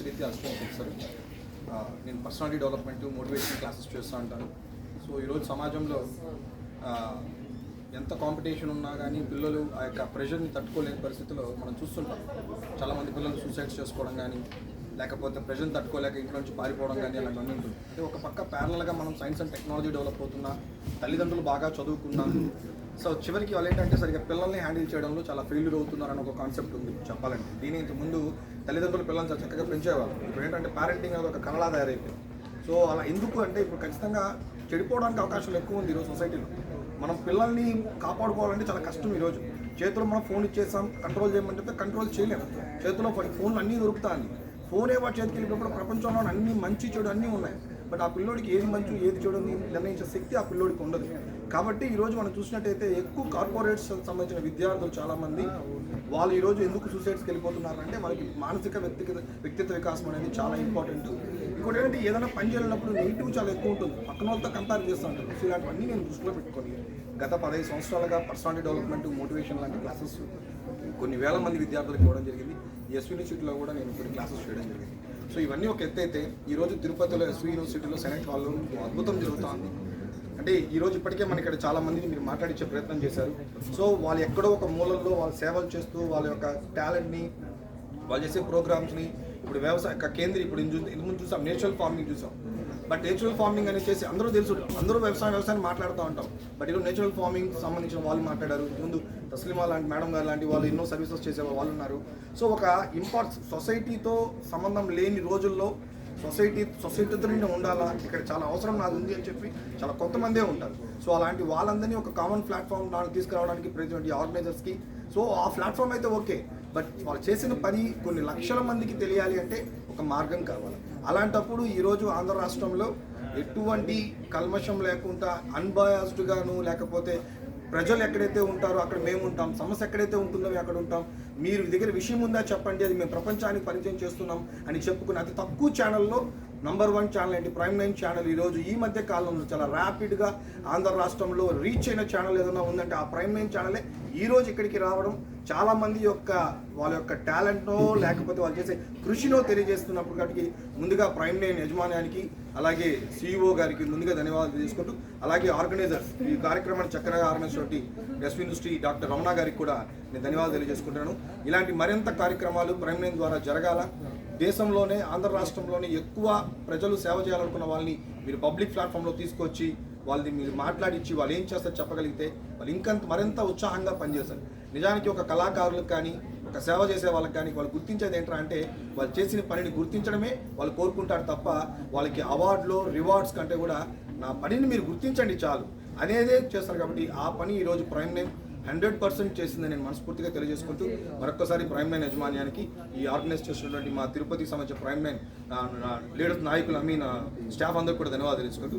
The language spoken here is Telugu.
వృత్తిరీత్యా అసిస్టెంట్ ప్రొఫెసర్ నేను పర్సనాలిటీ డెవలప్మెంట్ మోటివేషన్ క్లాసెస్ చేస్తూ ఉంటాను. సో ఈరోజు సమాజంలో ఎంత కాంపిటీషన్ ఉన్నా కానీ పిల్లలు ఆ యొక్క ప్రెషర్ని తట్టుకోలేని పరిస్థితిలో మనం చూస్తుంటాం. చాలామంది పిల్లలు సూసైడ్స్ చేసుకోవడం కానీ లేకపోతే ప్రెషర్ని తట్టుకోలేక ఇంట్లో నుంచి పారిపోవడం కానీ అలాంటివన్నీ ఉంటుంది. అంటే ఒక పక్క ప్యారలల్గా మనం సైన్స్ అండ్ టెక్నాలజీ డెవలప్ అవుతున్నా తల్లిదండ్రులు బాగా చదువుకున్నా సో చివరికి వాళ్ళు ఏంటంటే సరిగ్గా పిల్లల్ని హ్యాండిల్ చేయడంలో చాలా ఫెయిల్యూర్ అవుతున్నారని ఒక కాన్సెప్ట్ ఉంది చెప్పాలంటే. దీని ఇంత ముందు తల్లిదండ్రులు పిల్లల్ని చాలా చక్కగా పెంచేవాళ్ళు. ఇప్పుడు ఏంటంటే పేరెంటింగ్ అనేది ఒక కళలా తయారైపోయింది. సో అలా ఎందుకు అంటే ఇప్పుడు ఖచ్చితంగా చెడిపోవడానికి అవకాశాలు ఎక్కువ ఉంది ఈరోజు సొసైటీలో మనం పిల్లల్ని కాపాడుకోవాలంటే చాలా కష్టం ఈరోజు. చేతిలో మనం ఫోన్ ఇచ్చేసాం కంట్రోల్ చేయమంటే కంట్రోల్ చేయలేము చేతిలో ఫోన్లు అన్నీ దొరుకుతాయి. ఫోనే వాటి చేతికి వెళ్ళినప్పుడు ప్రపంచంలో అన్ని మంచి చెడు అన్నీ ఉన్నాయి. బట్ ఆ పిల్లోడికి ఏది మంచి ఏది చెడు నిర్ణయించే శక్తి ఆ పిల్లోడికి ఉండదు. కాబట్టి ఈరోజు మనం చూసినట్టయితే ఎక్కువ కార్పొరేట్స్ సంబంధించిన విద్యార్థులు చాలామంది వాళ్ళు ఈరోజు ఎందుకు సూసైడ్స్కి వెళ్ళిపోతున్నారు అంటే వాళ్ళకి మానసిక వ్యక్తిగత వ్యక్తిత్వ వికాసం అనేది చాలా ఇంపార్టెంట్ ఇంకోటి ఏంటంటే ఏదైనా పని చేయాలన్నప్పుడు నెగిటివ్ చాలా ఎక్కువ ఉంటుంది. పక్కన వాళ్ళతో కంపేర్ చేస్తూ ఉంటారు సో ఇలాంటివన్నీ నేను దృష్టిలో పెట్టుకొని గత పదహైదు సంవత్సరాలుగా పర్సనాలిటీ డెవలప్మెంట్ మోటివేషన్ లాంటి క్లాసెస్ కొన్ని వేల మంది విద్యార్థులకు ఇవ్వడం జరిగింది. ఎస్ యూనివర్సిటీలో కూడా నేను కొన్ని క్లాసెస్ చేయడం జరిగింది. సో ఇవన్నీ ఒక ఎత్తు అయితే ఈరోజు తిరుపతిలో ఎస్వి యూనివర్సిటీలో సెనెట్ హాల్లో అద్భుతం జరుగుతుంది. అంటే ఈరోజు ఇప్పటికే మన ఇక్కడ చాలా మందిని మీరు మాట్లాడించే ప్రయత్నం చేశారు. సో వాళ్ళు ఎక్కడో ఒక మూలల్లో వాళ్ళు సేవలు చేస్తూ వాళ్ళ యొక్క టాలెంట్ని వాళ్ళు చేసే ప్రోగ్రామ్స్ని ఇప్పుడు వ్యవసాయ కేంద్రం కేంద్ర ఇప్పుడు ఇది ముందు చూసాం నేచురల్ ఫార్మింగ్ చూసాం. బట్ నేచురల్ ఫార్మింగ్ అనేది చేసి అందరూ తెలుసు అందరూ వ్యవసాయం వ్యవసాయం మాట్లాడుతూ ఉంటాం. బట్ ఈరోజు నేచురల్ ఫార్మింగ్ సంబంధించిన వాళ్ళు మాట్లాడారు. ముందు తస్లిమా లాంటి మేడం గారు లాంటి వాళ్ళు ఎన్నో సర్వీసెస్ చేసే వాళ్ళు ఉన్నారు. సో ఒక ఇంపార్ట్ సొసైటీతో సంబంధం లేని రోజుల్లో సొసైటీ సొసైటీతో ఉండాలా? ఇక్కడ చాలా అవసరం నాది ఉంది అని చెప్పి చాలా కొంతమందే ఉంటారు. సో అలాంటి వాళ్ళందరినీ ఒక కామన్ ప్లాట్ఫామ్ నాకు తీసుకురావడానికి ప్రతి ఆర్గనైజర్స్కి సో ఆ ప్లాట్ఫామ్ అయితే ఓకే. బట్ వాళ్ళు చేసిన పని కొన్ని లక్షల మందికి తెలియాలి అంటే ఒక మార్గం కావాలి. అలాంటప్పుడు ఈరోజు ఆంధ్ర రాష్ట్రంలో ఎటువంటి కల్మషం లేకుండా అన్బయాస్డ్గాను లేకపోతే ప్రజలు ఎక్కడైతే ఉంటారో అక్కడ మేము ఉంటాం సమస్య ఎక్కడైతే ఉంటుందో అక్కడ ఉంటాం మీరు దగ్గర విషయం ఉందా చెప్పండి అది మేము ప్రపంచానికి పరిచయం చేస్తున్నాం అని చెప్పుకున్న అతి తక్కువ ఛానల్లో నంబర్ వన్ ఛానల్ ఏంటి? ప్రైమ్ నైన్ ఛానల్ ఈరోజు ఈ మధ్య కాలంలో చాలా ర్యాపిడ్గా ఆంధ్ర రాష్ట్రంలో రీచ్ అయిన ఛానల్ ఏదైనా ఉందంటే ఆ ప్రైమ్ నైన్ ఛానలే ఈ రోజు ఇక్కడికి రావడం చాలామంది యొక్క వాళ్ళ యొక్క టాలెంట్నో లేకపోతే వాళ్ళు చేసే కృషినో తెలియజేస్తున్నప్పుడు కాబట్టి ముందుగా ప్రైమ్ నైన్ యజమాన్యానికి అలాగే సిఇఓ గారికి ముందుగా ధన్యవాదాలు తీసుకుంటూ అలాగే ఆర్గనైజర్స్ ఈ కార్యక్రమాన్ని చక్కగా organise S V industry doctor Ramana గారికి కూడా నేను ధన్యవాదాలు తెలియజేసుకుంటాను ఇలాంటి మరింత కార్యక్రమాలు ప్రైమ్ నైన్ ద్వారా జరగాల. దేశంలోనే ఆంధ్ర రాష్ట్రంలోనే ఎక్కువ ప్రజలు సేవ చేయాలనుకున్న వాళ్ళని మీరు పబ్లిక్ ప్లాట్ఫామ్లో తీసుకొచ్చి వాళ్ళని మీరు మాట్లాడించి వాళ్ళు ఏం చేస్తారు చెప్పగలిగితే వాళ్ళు ఇంకంత మరింత ఉత్సాహంగా పనిచేస్తారు. నిజానికి ఒక కళాకారులకు కానీ ఒక సేవ చేసే వాళ్ళకి కానీ వాళ్ళు గుర్తించేది ఏంటంటే అంటే వాళ్ళు చేసిన పనిని గుర్తించడమే వాళ్ళు కోరుకుంటారు తప్ప వాళ్ళకి అవార్డులు రివార్డ్స్ కంటే కూడా నా పనిని మీరు గుర్తించండి చాలు. అనేదే చేస్తారు కాబట్టి ఆ పని ఈరోజు ప్రైమ్ నైన్ హండ్రెడ్ పర్సెంట్ చేసిందని నేను మనస్ఫూర్తిగా తెలియజేసుకుంటూ మరొకసారి ప్రైమ్ నైన్ యజమాన్యానికి ఈ ఆర్గనైజ్ చేసినటువంటి మా తిరుపతికి సంబంధించిన ప్రైమ్ నైన్ లీడర్ నాయకులు ఐ మీన్ స్టాఫ్ అందరికీ కూడా ధన్యవాదాలు తెలుసుకుంటూ